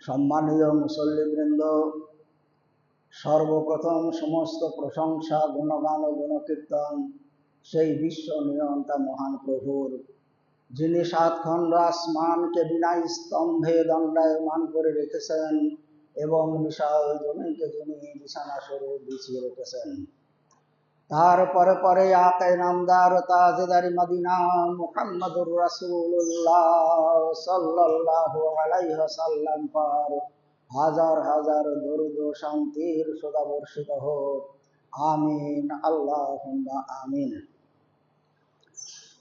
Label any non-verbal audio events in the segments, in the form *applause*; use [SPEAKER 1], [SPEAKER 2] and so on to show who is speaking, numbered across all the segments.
[SPEAKER 1] সম্মানীয় মুসল্লিবৃন্দ, সর্বপ্রথম সমস্ত প্রশংসা, গুণগান ও গুণকীর্তন সেই বিশ্ব নিয়ন্তা মহান প্রভুর, যিনি সাত খণ্ড আসমানকে বিনা স্তম্ভে দণ্ডায়মান করে রেখেছেন এবং বিশাল জমিকে যিনি বিছানা স্বরূপ বিছিয়ে রেখেছেন। তারপরে পরে আকে নামদার তাজেদারি মদিনা মুহাম্মদুর পার হাজার হাজার দরুদ শান্তির সদা বর্ষিত হোক। আমিন, আল্লাহুম্মা আমিন।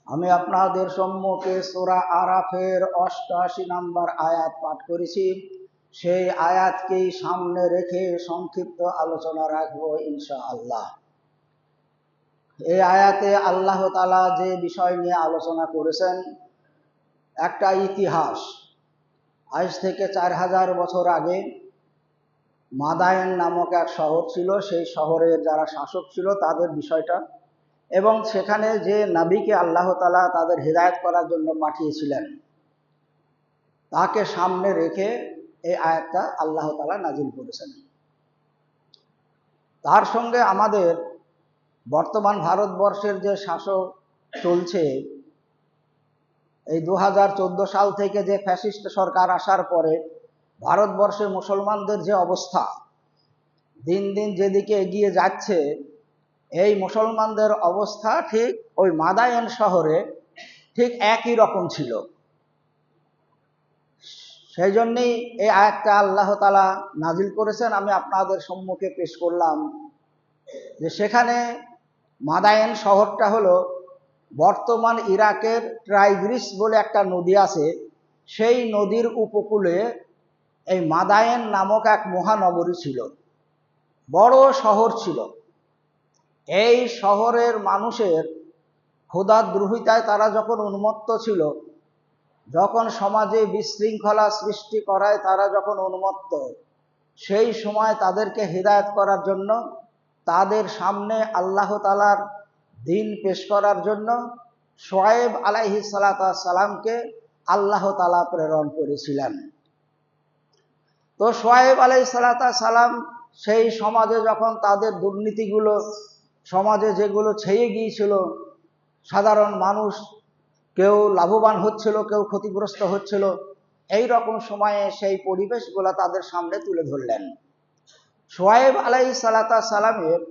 [SPEAKER 1] আমি আপনাদের সম্মুখে সূরা আরাফের অষ্টআশি নম্বর আয়াত পাঠ করেছি। সেই আয়াতকেই সামনে রেখে সংক্ষিপ্ত আলোচনা রাখব ইনশাআল্লাহ। এই আয়াতে আল্লাহ তালা যে বিষয় নিয়ে আলোচনা করেছেন, একটা ইতিহাস। আজ থেকে চার হাজার বছর আগে মাদায়েন নামক এক শহর ছিল, সেই শহরের যারা শাসক ছিল তাদের বিষয়টা এবং সেখানে যে নাবিকে আল্লাহ তালা তাদের হৃদায়ত করার জন্য পাঠিয়েছিলেন, তাকে সামনে রেখে এই আয়াতটা আল্লাহ তালা নাজিল করেছেন। তার সঙ্গে আমাদের বর্তমান ভারতবর্ষের যে শাসক চলছে, এই দু হাজার চোদ্দ সাল থেকে যে ফ্যাসিস্ট সরকার আসার পরে ভারতবর্ষে মুসলমানদের যে অবস্থা, দিন দিন যেদিকে এগিয়ে যাচ্ছে, এই মুসলমানদের অবস্থা ঠিক ওই মাদায়ন শহরে ঠিক একই রকম ছিল। সেই জন্যেই এই আয়াতটা আল্লাহ তালা নাজিল করেছেন। আমি আপনাদের সম্মুখে পেশ করলাম যে সেখানে মাদায়েন শহরটা হলো বর্তমান ইরাকের ট্রাইগ্রিস বলে একটা নদী আছে। সেই নদীর উপকূলে এই মাদায়েন নামক এক মহানগরী ছিল। বড় শহর ছিল। এই শহরের মানুষের ক্ষুদাদ্রোহিতায় তারা যখন উন্মত্ত ছিল, যখন সমাজে বিশৃঙ্খলা সৃষ্টি করায় তারা যখন উন্মত্ত, সেই সময় তাদেরকে হৃদায়ত করার জন্য তাদের সামনে আল্লাহ তালার দিন পেশ করার জন্য সোয়েব আলাইহি সালামকে আল্লাহ তালা প্রেরণ করেছিলেন। তো সোয়েব আলাই সালাম সেই সমাজে যখন তাদের দুর্নীতিগুলো, সমাজে যেগুলো ছেয়ে গিয়েছিল, সাধারণ মানুষ কেউ লাভবান হচ্ছিল, কেউ ক্ষতিগ্রস্ত হচ্ছিল, এই রকম সময়ে সেই পরিবেশগুলো তাদের সামনে তুলে ধরলেন। সোয়েব আলাই সালাতা সালামের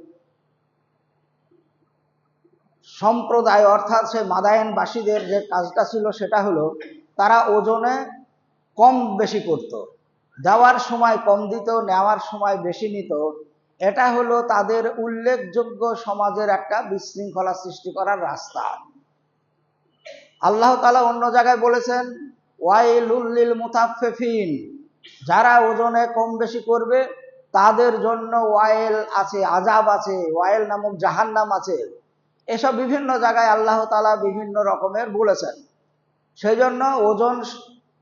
[SPEAKER 1] সম্প্রদায়, অর্থাৎ সে মাদায়নবাসীদের যে কাজটা ছিল সেটা হলো, তারা ওজনে কম বেশি করত। দেওয়ার সময় কম দিত, নেওয়ার সময় বেশি নিত এটা হলো তাদের উল্লেখযোগ্য সমাজের একটা বিশৃঙ্খলা সৃষ্টি করার রাস্তা আল্লাহ তালা অন্য জায়গায় বলেছেন ওয়াইলুল্লিল মুতাফেফিন যারা ওজনে কম বেশি করবে তাদের জন্য ওয়াইল আছে আজাব আছে, ওয়াইল নামক জাহান্নাম আছে। এসব বিভিন্ন জায়গায় আল্লাহ তালা বিভিন্ন রকমের বলেছেন। সেই জন্য ওজন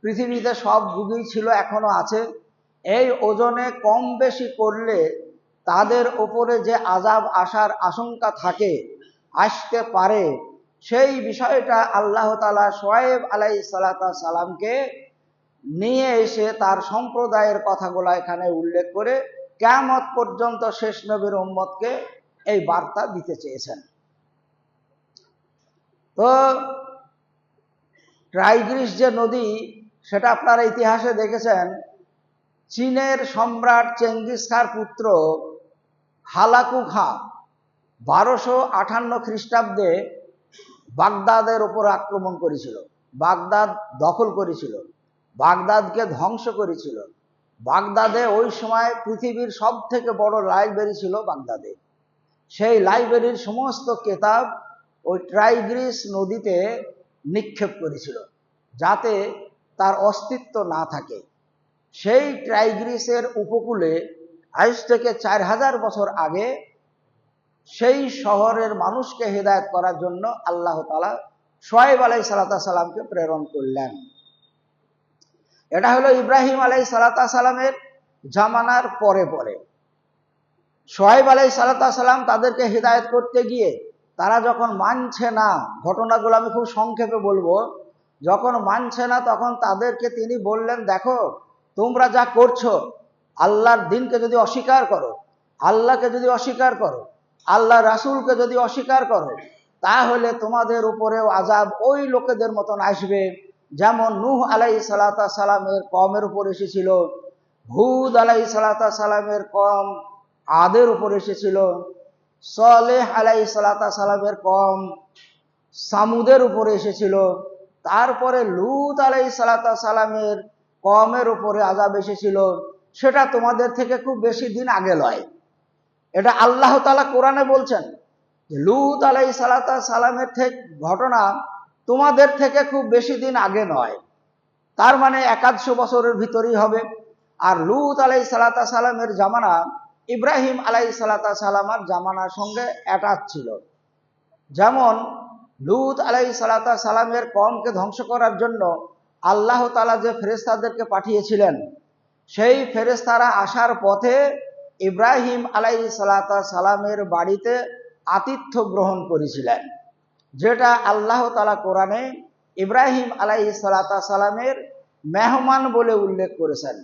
[SPEAKER 1] পৃথিবীতে সব যুগেই ছিল, এখনও আছে। এই ওজনে কম বেশি করলে তাদের ওপরে যে আজাব আসার আশঙ্কা থাকে, আসতে পারে, সেই বিষয়টা আল্লাহ তালা সোয়েব আলাই সালাতা সালামকে নিয়ে এসে তার সম্প্রদায়ের কথাগুলো এখানে উল্লেখ করে কেমত পর্যন্ত শেষ নবীর উম্মতকে এই বার্তা দিতে চেয়েছেন। তো ট্রাইগ্রিস যে নদী, সেটা আপনারা ইতিহাসে দেখেছেন, চীনের সম্রাট চেঙ্গিস খার পুত্র হালাকু খা বারোশো আঠান্ন খ্রিস্টাব্দে বাগদাদের ওপর আক্রমণ করেছিল, বাগদাদ দখল করেছিল, বাগদাদকে ধ্বংস করেছিল। বাগদাদে ওই সময় পৃথিবীর সব থেকে বড় লাইব্রেরি ছিল বাগদাদে। সেই লাইব্রেরির সমস্ত কেতাব ওই ট্রাইগ্রিস নদীতে নিক্ষেপ করেছিল, যাতে তার অস্তিত্ব না থাকে। সেই ট্রাইগ্রিসের উপকূলে আজ থেকে চার হাজার বছর আগে সেই শহরের মানুষকে হেদায়ত করার জন্য আল্লাহ তালা সোয়েব আলাই সালাতা সালামকে প্রেরণ করলেন। এটা হলো ইব্রাহিম আলাই সালাতা সালামের জামানার পরে পরে। সোহেব আলাই সালাতা সালাম তাদেরকে হৃদায়ত করতে গিয়ে তারা যখন মানছে না, ঘটনাগুলো আমি খুব সংক্ষেপে বলব, যখন মানছে না তখন তাদেরকে তিনি বললেন, দেখো, তোমরা যা করছ, আল্লাহর দিনকে যদি অস্বীকার করো, আল্লাহকে যদি অস্বীকার করো, আল্লাহ রাসূলকে যদি অস্বীকার করো, তাহলে তোমাদের উপরেও আজাব ওই লোকেদের মতন আসবে। যেমন নূহ আলাই সালাতা সালামের কমের উপর এসেছিল, হুদ আলাই সালাতা সালামের কম, আদের উপর এসেছিল, সলেহ আলাই সালাতা সালামের কম, সামুদের উপরে এসেছিল, তারপরে লুত আলাই সালাতা সালামের কমের উপরে আজাব এসেছিল। সেটা তোমাদের থেকে খুব বেশি দিন আগে লয়। এটা আল্লাহ তালা কোরআনে বলছেন লুত আলাই সালাতা সালামের থেকে ঘটনা তোমাদের থেকে খুব বেশি দিন আগে নয়। তার মানে একাদশো বছরের ভিতরেই হবে। আর লুত আলাই সালাতা সালামের জামানা, ইব্রাহিম আলাই সালাতা সালামার জামানার সঙ্গে অ্যাটাচ ছিল। যেমন লুত আলাই সালাতা সালামের কমকে ধ্বংস করার জন্য আল্লাহ তালা যে ফেরেস্তাদেরকে পাঠিয়েছিলেন, সেই ফেরেস্তারা আসার পথে ইব্রাহিম আলাই সালাতা সালামের বাড়িতে আতিথ্য গ্রহণ করেছিলেন। যেটা আল্লাহ তালা কোরআনে ইব্রাহিম আলাই সালাতা সালামের মেহমান বলে উল্লেখ করেছেন।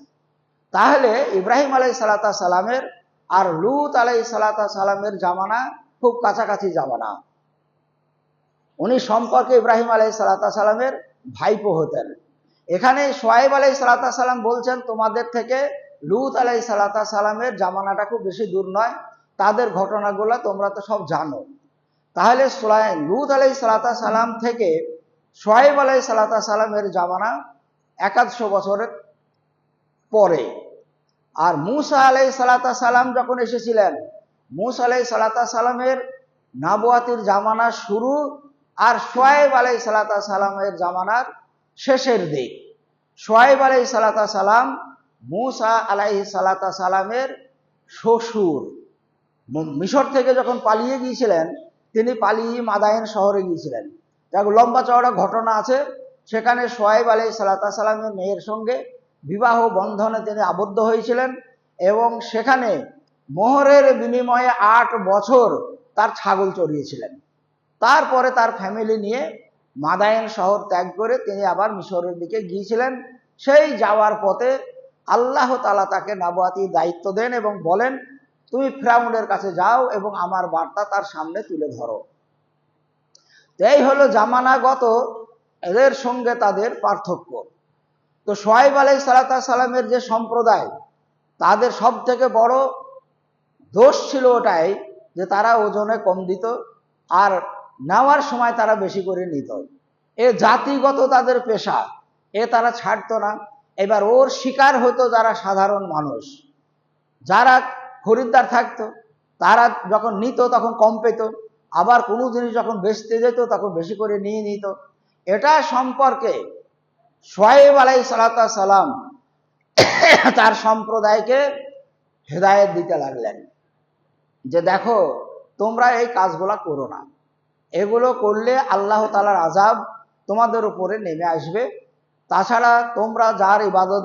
[SPEAKER 1] তাহলে ইব্রাহিম আলাই সালাতা সালামের আর লুত আলাই সালাতা সালামের জামানা খুব কাছাকাছি জামানা। উনি সম্পর্কে ইব্রাহিম আলাই সালাতা সালামের ভাইপো হতেন। এখানে সোয়াইব আলাই সালাতা সালাম বলছেন, তোমাদের থেকে লুত আলাই সালাতা সালামের জামানাটা খুব বেশি দূর নয়। তাদের ঘটনাগুলো তোমরা তো সব জানো। তাহলে লুত আলাই সালাতা সালাম থেকে সোয়াইব আলাই সালাতা সালামের জামানা একাদশো বছরের পরে। আর মুসা আলাই সালাতা সালাম যখন এসেছিলেন, মুসা আলাই সালাতা সালামের নাবুয়াতির জামানা শুরু আর সোয়াইব আলাই সালাতা সালামের জামানার শেষের দিক। সোয়াইব আলাই সালাতা সালাম মুসা আলাই সালাতা সালামের শ্বশুর মিশর থেকে যখন পালিয়ে গিয়েছিলেন তিনি পালিয়ে মাদায়েন শহরে গিয়েছিলেন। যাক, লম্বা চওড়া ঘটনা আছে। সেখানে সোয়াইব আলাই সালাতা সালামের মেয়ের সঙ্গে বিবাহ বন্ধনে তিনি আবদ্ধ হয়েছিলেন এবং সেখানে মোহরের বিনিময়ে আট বছর তার ছাগল চড়িয়েছিলেন। তারপরে তার ফ্যামিলি নিয়ে মাদায়েন শহর ত্যাগ করে তিনি আবার মিশরের দিকে গিয়েছিলেন। সেই যাওয়ার পথে আল্লাহ তালা তাকে নাবাতি দায়িত্ব দেন এবং বলেন তুমি ফ্রাউনের কাছে যাও এবং আমার বার্তা তার সামনে তুলে ধরো। এই হলো জামানাগত এদের সঙ্গে তাদের পার্থক্য। তো সোহাইব আলাই সালাতা সালামের যে সম্প্রদায়, তাদের সব থেকে বড় দোষ ছিল ওটাই যে তারা ওজনে কম দিত আর নেওয়ার সময় তারা বেশি করে নিত। এ জাতিগত তাদের পেশা, এ তারা ছাড়তো না। এবার ওর শিকার হতো যারা সাধারণ মানুষ, যারা খরিদ্দার থাকতো। তারা যখন নিত তখন কম পেত। আবার কোনো জিনিস যখন বেচতে যেত তখন বেশি করে নিয়ে নিত। এটা সম্পর্কে সোয়েব আলাই সালাতা সালাম *coughs* তার সম্প্রদায়কে হেদায়েত দিতে লাগলেন। যে দেখো, তোমরা এই কাজগুলা করো না। এগুলো করলে আল্লাহ তালার আজাব তোমাদের উপরে নেমে আসবে। তাছাড়া তোমরা যার ইবাদত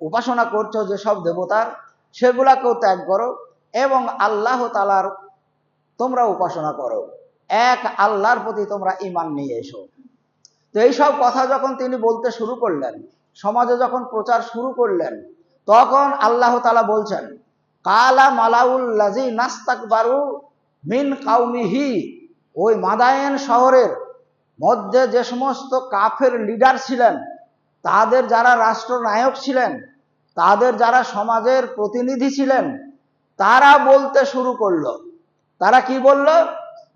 [SPEAKER 1] উপাসনা করছ যেসব দেবতার সেগুলাকেও ত্যাগ করো এবং আল্লাহ তালার তোমরা উপাসনা করো। এক আল্লাহর প্রতি তোমরা ইমান নিয়ে এসো। তো এইসব কথা যখন তিনি বলতে শুরু করলেন, সমাজে যখন প্রচার শুরু করলেন, তখন আল্লাহ তালা বলছেন, কালা মালাউল লাজি নাস্তাক বারু মিন কাউমিহি ওই মাদায়েন শহরের মধ্যে যে সমস্ত কাফের লিডার ছিলেন, তাদের যারা রাষ্ট্রনায়ক ছিলেন তাদের যারা সমাজের প্রতিনিধি ছিলেন, তারা বলতে শুরু করল। তারা কি বলল?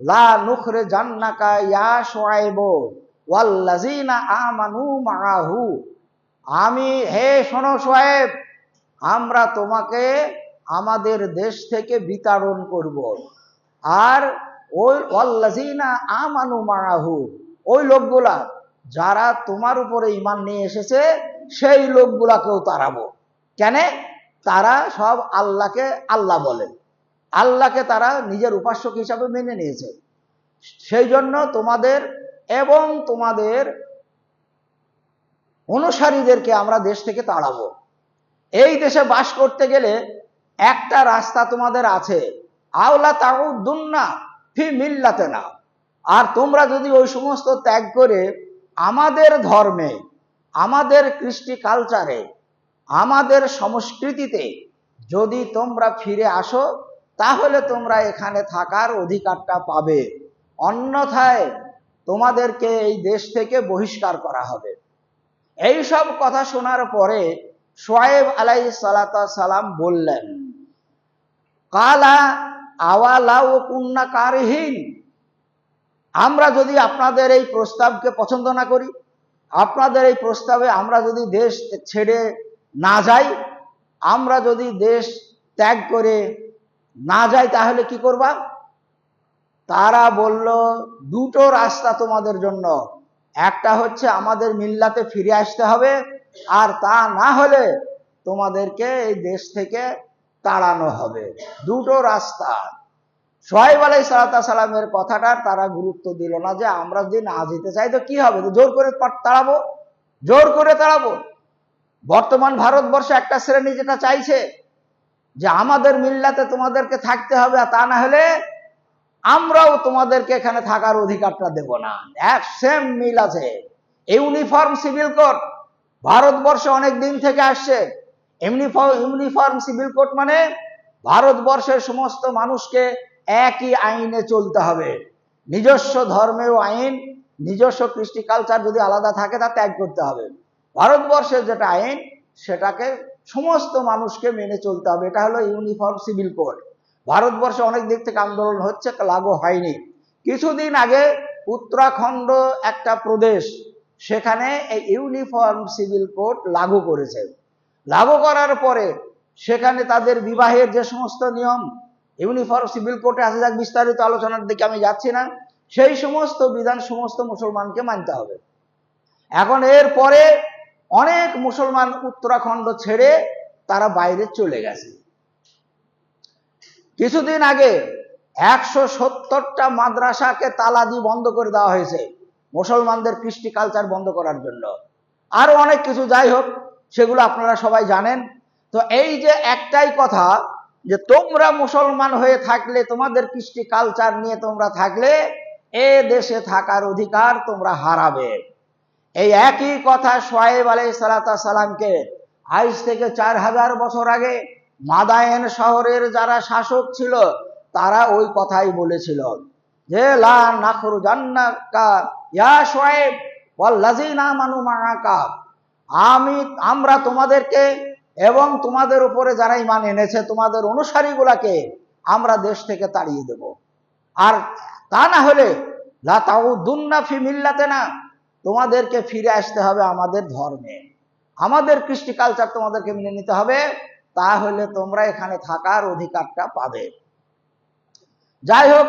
[SPEAKER 1] লা নুখরে জান্নাকা ইয়া সোয়াইব ওয়াল্লাজিনা আমানু মাহু আমি, হে শোনো সোয়েব আমরা তোমাকে আমাদের দেশ থেকে বিতাড়ন করব। আর ওই ওয়াল্লাজিনা আমানু মাহু ওই লোকগুলা, যারা তোমার উপরে ইমান নিয়ে এসেছে, সেই লোকগুলাকেও তাড়াবো। কেন? তারা সব আল্লাহকে আল্লাহ বলে আল্লাহকে তারা নিজের উপাস্যক হিসাবে মেনে নিয়েছে। সেই জন্য তোমাদের এবং তোমাদের অনুসারীদেরকে আমরা দেশ থেকে তাড়াবো। এই দেশে বাস করতে গেলে একটা রাস্তা তোমাদের আছে। আওলা তাও দুন্না ফি মিল্লাতে না আর তোমরা যদি ওই সমস্ত ত্যাগ করে আমাদের ধর্মে, আমাদের কৃষ্টি কালচারে আমাদের সংস্কৃতিতে যদি তোমরা ফিরে আসো, তাহলে তোমরা এখানে থাকার অধিকারটা পাবে। অন্যথায় তোমাদেরকে এই দেশ থেকে বহিষ্কার করা হবে। এই সব কথা শোনার পরে সোয়েব আলাই সালাতা সালাম বললেন, কালা আওয়ালা ও কুন্না কারহীন? আমরা যদি আপনাদের এই প্রস্তাবকে পছন্দ না করি, আপনাদের এই প্রস্তাবে আমরা যদি দেশ ছেড়ে না যাই, আমরা যদি দেশ ত্যাগ করে না যাই তাহলে কি করবা? তারা বলল, দুটো রাস্তা তোমাদের জন্য। একটা হচ্ছে আমাদের মিল্লাতে ফিরে আসতে হবে, আর তা না হলে তোমাদেরকে এই দেশ থেকে তাড়ানো হবে। দুটো রাস্তা। সোহাইব আলাই সালাতা সালামের কথাটার তারা গুরুত্ব দিল না যে, আমরা যদি না যেতে চাই তো কি হবে? জোর করে তাড়াবো? জোর করে তাড়াবো? বর্তমান ভারতবর্ষে একটা শ্রেণি যেটা চাইছে যে আমাদের মিল্লাতে তোমাদেরকে থাকতে হবে, আর তা না হলে আমরাও তোমাদেরকে এখানে থাকার অধিকারটা দেব না। এক সেম মিল আছে। ইউনিফর্ম সিভিল কোড ভারতবর্ষে অনেক দিন থেকে আসছে। ইউনিফর্ম সিভিল কোড মানে ভারতবর্ষের সমস্ত মানুষকে একই আইনে চলতে হবে। নিজস্ব ধর্মেও আইন, নিজস্ব কৃষ্টি কালচার যদি আলাদা থাকে, তা ত্যাগ করতে হবে। ভারতবর্ষের যেটা আইন, সেটাকে সমস্ত মানুষকে মেনে চলতে হবে। এটা হলো ইউনিফর্ম সিভিল কোড। ভারতবর্ষে অনেক দিক থেকে আন্দোলন হচ্ছে, লাগু হয়নি। কিছুদিন আগে উত্তরাখণ্ড একটা প্রদেশ, সেখানে এই ইউনিফর্ম সিভিল কোড লাগু করেছে। লাগু করার পরে সেখানে তাদের বিবাহের যে সমস্ত নিয়ম, ইউনিফর্ম সিভিল কোর্টে আসে যাক, বিস্তারিত আলোচনার দিকে আমি যাচ্ছি না। সেই সমস্ত বিধান সমস্ত মুসলমানকে মানতে হবে। এখন এর পরে অনেক মুসলমান উত্তরাখণ্ড ছেড়ে তারা বাইরে চলে গেছে। কিছুদিন আগে একশো সত্তরটা মাদ্রাসাকে তালা দিয়ে বন্ধ করে দেওয়া হয়েছে, মুসলমানদের কৃষ্টি কালচার বন্ধ করার জন্য। আরও অনেক কিছু যাই হোক, সেগুলো আপনারা সবাই জানেন। তো এই যে একটাই কথা যে তোমরা মুসলমান হয়ে থাকলে, তোমাদের কৃষ্টি কালচার নিয়ে তোমরা থাকলে, এ দেশে থাকার অধিকার তোমরা হারাবে। এই একই কথা সোয়েব আলাই সালাতা সালামকে আজ থেকে চার হাজার বছর আগে মাদায়েন শহরের যারা শাসক ছিল, তারা ওই কথাই বলেছিল যে, লা নাখরু জান্নাকা ইয়া সোয়েব ওয়াল্লাযিনা আমানু মাআকা। আমি, আমরা তোমাদেরকে এবং তোমাদের উপরে যারা ইমান এনেছে, তোমাদের অনুসারীগুলাকে আমরা দেশ থেকে তাড়িয়ে দেব। আর তা না হলে লা তাউদুন্না ফি মিল্লাতে না তোমাদেরকে ফিরে আসতে হবে আমাদের ধর্মে। আমাদের কৃষ্টি কালচার তোমাদেরকে মেনে নিতে হবে, তাহলে তোমরা এখানে থাকার অধিকারটা পাবে। যাই হোক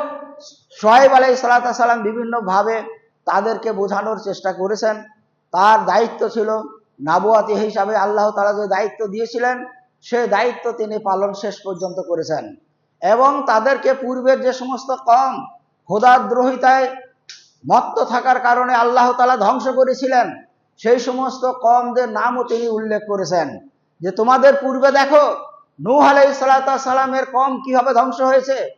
[SPEAKER 1] সোহেব আলাই সালাম বিভিন্নভাবে তাদেরকে বোঝানোর চেষ্টা করেছেন। তার দায়িত্ব ছিল নাবুয়াতি হিসাবে আল্লাহ তালা যে দায়িত্ব দিয়েছিলেন, সে দায়িত্ব তিনি পালন শেষ পর্যন্ত করেছেন। এবং তাদেরকে পূর্বের যে সমস্ত কম হোদাদ্রোহিতায় মত্ত থাকার কারণে আল্লাহ তালা ধ্বংস করেছিলেন। সেই সমস্ত কমদের নামও তিনি উল্লেখ করেছেন। যে তোমাদের পূর্বে দেখো, নূহ আলাই সালাতা সালামের কম কীভাবে ধ্বংস হয়েছে?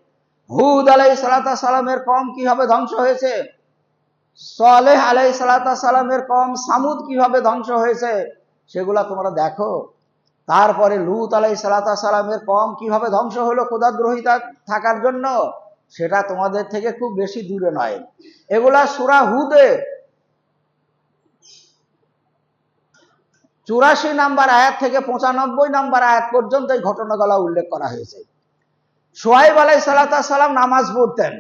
[SPEAKER 1] হুদ আলাই সালাতা সালামের কম কীভাবে ধ্বংস হয়েছে? সালেহ আলাই সালাতা সালামের কম সামুদ কীভাবে ধ্বংস হয়েছে? সেগুলা তোমরা দেখো। তারপরে লুত আলাই সালাতা সালামের কম কীভাবে ধ্বংস হলো ক্ষুদাদ্রোহিতা থাকার জন্য? সেটা তোমাদের থেকে খুব বেশি দূরে নয়। এগুলা সুরা হুদে। চুরাশি নাম্বার আয়াত থেকে পঁচানব্বই নাম্বার আয়াত পর্যন্ত এই ঘটনাগুলো উল্লেখ করা হয়েছে। সোহাইব আলাই সালাতা সালাম নামাজ পড়তেন।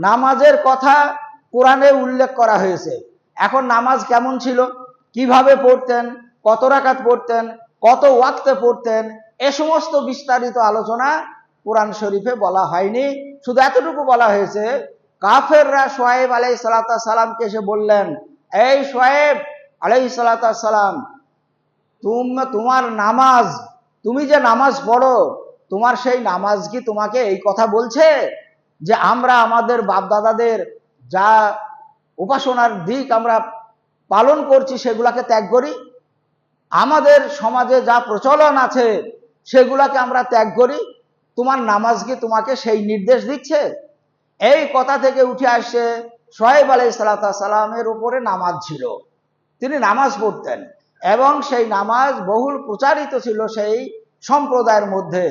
[SPEAKER 1] নামাজের কথা কোরআনে উল্লেখ করা হয়েছে। এখন নামাজ কেমন ছিল? কীভাবে পড়তেন? কত রাকাত পড়তেন? কত ওয়াক্তে পড়তেন? এ সমস্ত বিস্তারিত আলোচনা কোরআন শরীফে বলা হয়নি। শুধু এতটুকু বলা হয়েছে, কাফেররা সোয়েব আলাই সালাতা সালামকে এসে বললেন, এই সোয়েব আলাই সালাতা সালাম, তুম, তোমার নামাজ, তুমি যে নামাজ পড়ো, তোমার সেই নামাজ কি তোমাকে এই কথা বলছে? যে আমরা আমাদের বাপদাদাদের যা উপাসনার দিক আমরা পালন করছি, সেগুলাকে ত্যাগ করি? আমাদের সমাজে যা প্রচলন আছে, সেগুলাকে আমরা ত্যাগ করি? তোমার নামাজ কি তোমাকে সেই নির্দেশ দিচ্ছে? এই কথা থেকে উঠে আসছে সোহেব আলাই সালাতা সালামের উপরে নামাজ ছিল। তিনি নামাজ পড়তেন এবং সেই নামাজ বহুল প্রচারিত ছিল সেই সম্প্রদায়ের মধ্যে।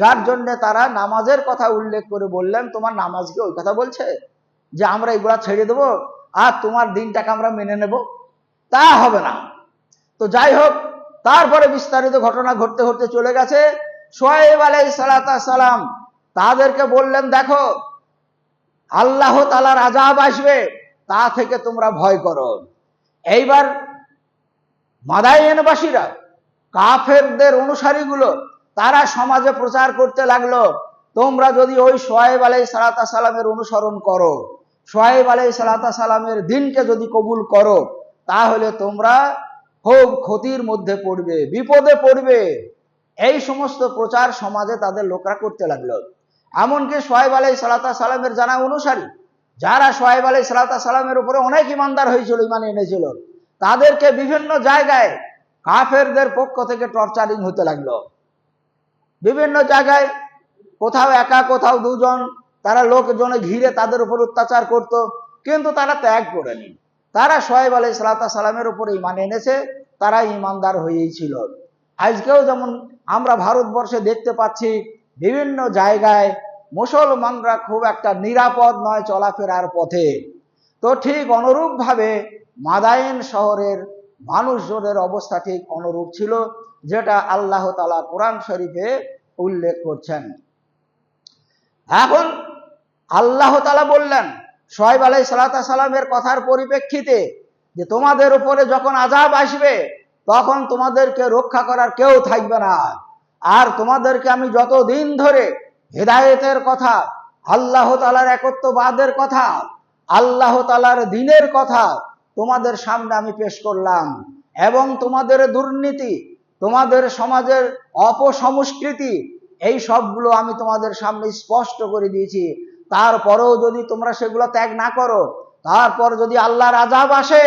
[SPEAKER 1] যার জন্য তারা নামাজের কথা উল্লেখ করে বললেন, তোমার নামাজকে ওই কথা বলছে? যে আমরা এগুলা ছেড়ে দেবো আর তোমার দিনটাকে আমরা মেনে নেব? তা হবে না। তো যাই হোক, তারপরে বিস্তারিত ঘটনা ঘটতে ঘটতে চলে গেছে। সোয়েব আলাই সালাম তাদেরকে বললেন, দেখো, আল্লাহ তালার আজাব আসবে, তা থেকে তোমরা ভয় করো। এইবার মাদাইনবাসীরা, কাফেরদের অনুসারীগুলো, তারা সমাজে প্রচার করতে লাগল, তোমরা যদি ওই সোয়েব আলাই সালাতা সালামের অনুসরণ করো সোয়েব আলাই সালাতা সালামের দিনকে যদি কবুল করো, তাহলে তোমরা খুব ক্ষতির মধ্যে পড়বে, বিপদে পড়বে। এই সমস্ত প্রচার সমাজে তাদের লোকরা করতে লাগল। এমনকি সোয়েব আলাই সালাতা সালামের জানা অনুসারী, যারা সোয়েব আলাই সালাতা সালামের উপরে অনেক ইমানদার হয়েছিল, ইমান এনেছিল, তাদেরকে বিভিন্ন জায়গায় কাফেরদের পক্ষ থেকে টর্চারিং হতে লাগল। বিভিন্ন জায়গায় কোথাও একা, কোথাও দুজন, তারা লোকজনে ঘিরে তাদের উপর অত্যাচার করত, কিন্তু তারা ত্যাগ করেনি। তারা সোহেব আলাই সালাতা সালামের উপরে ইমান এনেছে তারা ইমানদার হয়েই ছিল। আজকেও যেমন আমরা ভারতবর্ষে দেখতে পাচ্ছি, বিভিন্ন জায়গায় মুসলমানরা খুব একটা নিরাপদ নয় চলাফেরার পথে। তো ঠিক অনুরূপভাবে মাদাইন শহরের মানুষজনের অবস্থা ঠিক অনুরূপ ছিল, যেটা আল্লাহ তালা কোরআন শরীফে উল্লেখ করছেন। এখন আল্লাহ তালা বললেন সোহেব আলাই সালাতা সালামের কথার পরিপ্রেক্ষিতে যে তোমাদের উপরে যখন আজাব আসবে তখন তোমাদেরকে রক্ষা করার কেউ থাকবে না। আর তোমাদেরকে আমি যত দিন ধরে হেদায়েতের কথা, আল্লাহ তালার একত্ববাদের কথা, আল্লাহ তালার দিনের কথা তোমাদের সামনে আমি পেশ করলাম এবং তোমাদের দুর্নীতি, তোমাদের সমাজের অপসংস্কৃতি, এই সবগুলো আমি তোমাদের সামনে স্পষ্ট করে দিয়েছি। তারপরেও যদি তোমরা সেগুলো ত্যাগ না করো, তারপর যদি আল্লাহর আজাব আসে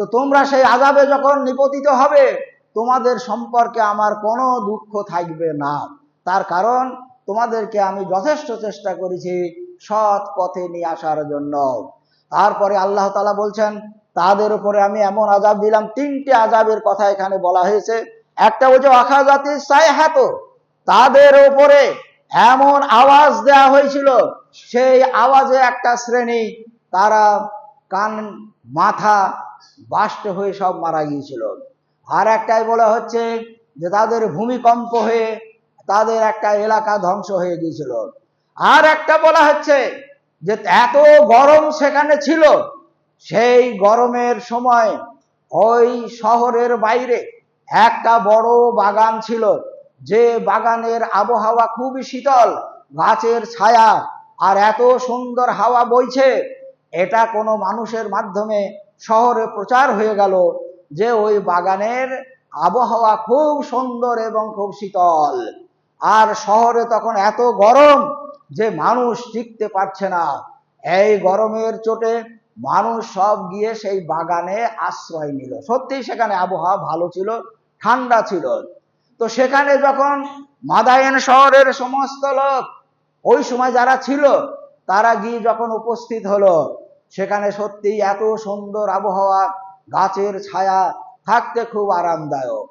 [SPEAKER 1] তো তোমরা সেই আজাবে যখন নিপতিত হবে, তোমাদের সম্পর্কে আমার কোনো দুঃখ থাকবে না। তার কারণ, তোমাদেরকে আমি যথেষ্ট চেষ্টা করেছি সৎ পথে নিয়ে আসার জন্য। তারপরে আল্লাহ তালা বলছেন, তাদের উপরে আমি এমন আজাব দিলাম, তিনটে আজাবের কথা এখানে বলা হয়েছে। একটা হচ্ছে অখাজাতি সায়হাত তাদের উপরে এমন আওয়াজ দেয়া হয়েছিল, সেই আওয়াজে একটা শ্রেণি, তারা কান মাথা বাষ্ট হয়ে সব মারা গিয়েছিল। আর একটাই বলা হচ্ছে যে তাদের ভূমিকম্প হয়ে তাদের একটা এলাকা ধ্বংস হয়ে গিয়েছিল। আর একটা বলা হচ্ছে যে এত গরম সেখানে ছিল, সেই গরমের সময় ওই শহরের বাইরে একটা বড় বাগান ছিল। যে বাগানের আবহাওয়া খুবই শীতল, গাছের ছায়া, আর এত সুন্দর হাওয়া বইছে এটা কোনো মানুষের মাধ্যমে শহরে প্রচার হয়ে গেল যে ওই বাগানের আবহাওয়া খুব সুন্দর এবং খুব শীতল। আর শহরে তখন এত গরম যে মানুষ টিকতে পারছে না। এই গরমের চোটে মানুষ সব গিয়ে সেই বাগানে আশ্রয় নিল। সত্যি সেখানে আবহাওয়া ভালো ছিল, ঠান্ডা ছিল। তো সেখানে যখন মাদায়েন শহরের সমস্ত লোক, ওই সময় যারা ছিল তারা গিয়ে যখন উপস্থিত হলো, সেখানে সত্যি এত সুন্দর আবহাওয়া, গাছের ছায়া, থাকতে খুব আরামদায়ক।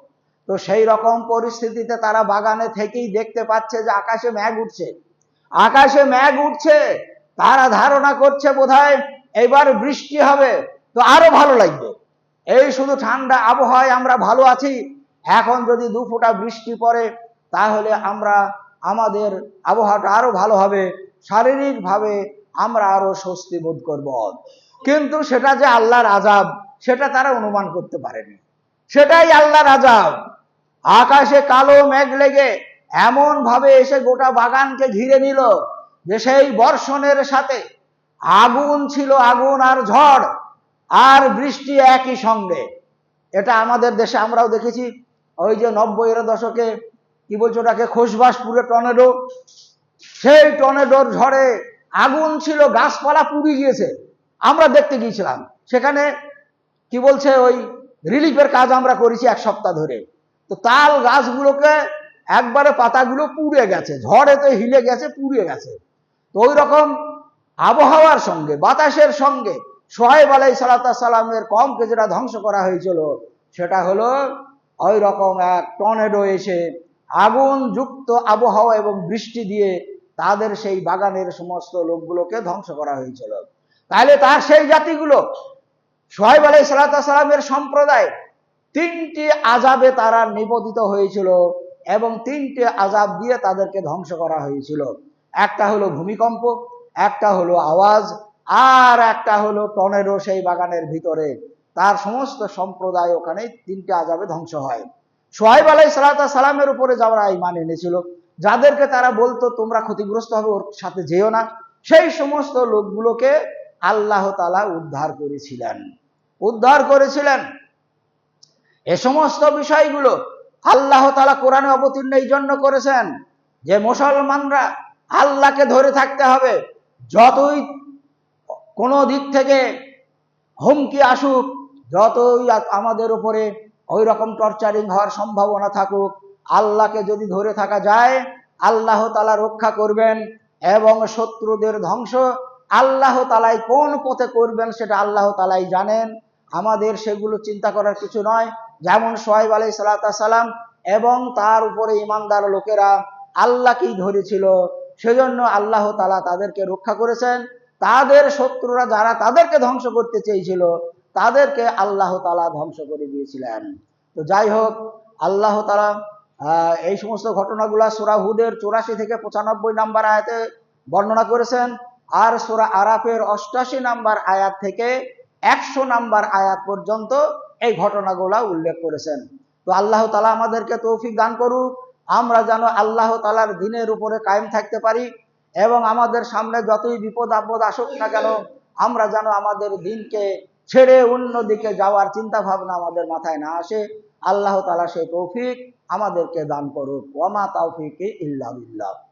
[SPEAKER 1] তো সেই রকম পরিস্থিতিতে তারা বাগানে থেকেই দেখতে পাচ্ছে যে আকাশে ম্যাঘ উঠছে। আকাশে ম্যাঘ উঠছে, তারা ধারণা করছে বোধহয় এবার বৃষ্টি হবে, তো আরও ভালো লাগবে। এই শুধু ঠান্ডা আবহাওয়ায় আমরা ভালো আছি, এখন যদি দু ফোঁটা বৃষ্টি পড়ে, তাহলে আমরা আমাদের আবহাওয়াটা আরও ভালো হবে। শারীরিকভাবে আমরা আরও স্বস্তি বোধ করব। কিন্তু সেটা যে আল্লাহর আজাব সেটা তারা অনুমান করতে পারেনি। সেটাই আল্লাহর আজাব আকাশে কালো মেঘ লেগে এমন ভাবে এসে গোটা বাগানকে ঘিরে নিল যে সেই বর্ষণের সাথে আগুন ছিল আগুন আর ঝড় আর বৃষ্টি একই সঙ্গে। এটা আমাদের দেশে আমরাও দেখেছি। ওই যে নব্বইয়ের দশকে, কি বলছো ওটাকে খোসবাসপুরে টর্নেডো সেই টর্নেডোর ঝড়ে আগুন ছিল, গাছপালা পুড়ে গিয়েছে। আমরা দেখতে গিয়েছিলাম। সেখানে কি বলছে, ওই রিলিফের কাজ আমরা করেছি এক সপ্তাহ ধরে। তো তাল গাছগুলোকে একবারে পাতাগুলো পুড়ে গেছে ঝড়ে তো হিলে গেছে, পুড়ে গেছে। তো ওই রকম আবহাওয়ার সঙ্গে, বাতাসের সঙ্গে সোহেব আলাই সালাতা সালামের কমকে যেটা ধ্বংস করা হয়েছিল, সেটা হলো ওই রকম এক টর্নেডো এসে আগুন যুক্ত আবহাওয়া এবং বৃষ্টি দিয়ে তাদের সেই বাগানের সমস্ত লোকগুলোকে ধ্বংস করা হয়েছিল। তাহলে তার সেই জাতিগুলো, সোহাইব আলাই সালামের সম্প্রদায়, তিনটি আজাবে তারা নিবেদিত হয়েছিল এবং তিনটি আজাব দিয়ে তাদেরকে ধ্বংস করা হয়েছিল। একটা হলো ভূমিকম্প, একটা হলো আওয়াজ, আর একটা হলো টর্নেডো সেই বাগানের ভিতরে। তার সমস্ত সম্প্রদায় ওখানে তিনটে আজাবে ধ্বংস হয়। সোহাইব আলাই সালামের উপরে যারা ইমান এনেছিল। যাদেরকে তারা বলতো, তোমরা ক্ষতিগ্রস্ত হবে, ওর সাথে যেও না। সেই সমস্ত লোকগুলোকে আল্লাহ তালা উদ্ধার করেছিলেন। উদ্ধার করেছিলেন। এ সমস্ত বিষয়গুলো আল্লাহ তালা কোরআনে অবতীর্ণ এই জন্য করেছেন যে, মুসলমানরা আল্লাহকে ধরে থাকতে হবে। যতই কোনো দিক থেকে হুমকি আসুক, যতই আমাদের উপরে ওই রকম টর্চারিং হওয়ার সম্ভাবনা থাকুক আল্লাহকে যদি ধরে থাকা যায়, আল্লাহ তালা রক্ষা করবেন এবং শত্রুদের ধ্বংস আল্লাহ তালাই কোন পথে করবেন সেটা আল্লাহ তালাই জানেন। আমাদের সেগুলো চিন্তা করার কিছু নয়। যেমন সোহাইব আলাই সালাম এবং তার উপরে ইমানদার লোকেরা আল্লাহকেই ধরেছিল। সেজন্য আল্লাহ তালা তাদেরকে রক্ষা করেছেন। তাদের শত্রুরা যারা তাদেরকে ধ্বংস করতে চেয়েছিল, তাদেরকে আল্লাহ তালা ধ্বংস করে দিয়েছিলেন। তো যাই হোক, আল্লাহ তালা এই সমস্ত ঘটনাগুলা সোরা হুদের চৌরাশি থেকে পঁচানব্বই নাম্বার আয়াতে বর্ণনা করেছেন, আর সোরা আরাফের অষ্টাশি নাম্বার আয়াত থেকে একশো নাম্বার আয়াত পর্যন্ত এই ঘটনাগুলা উল্লেখ করেছেন। তো আল্লাহ তালা আমাদেরকে তৌফিক দান করুক, আমরা যেন আল্লাহ তালার দিনের উপরে কায়েম থাকতে পারি এবং আমাদের সামনে যতই বিপদ আপদ আসুক না কেন, আমরা যেন আমাদের দিনকে ছেড়ে অন্য দিকে যাওয়ার চিন্তা ভাবনা আমাদের মাথায় না আসে। আল্লাহ তালা সেই তৌফিক আমাদেরকে দান করুক। ওমা তাওফিকে ইল্লা বিল্লাহ।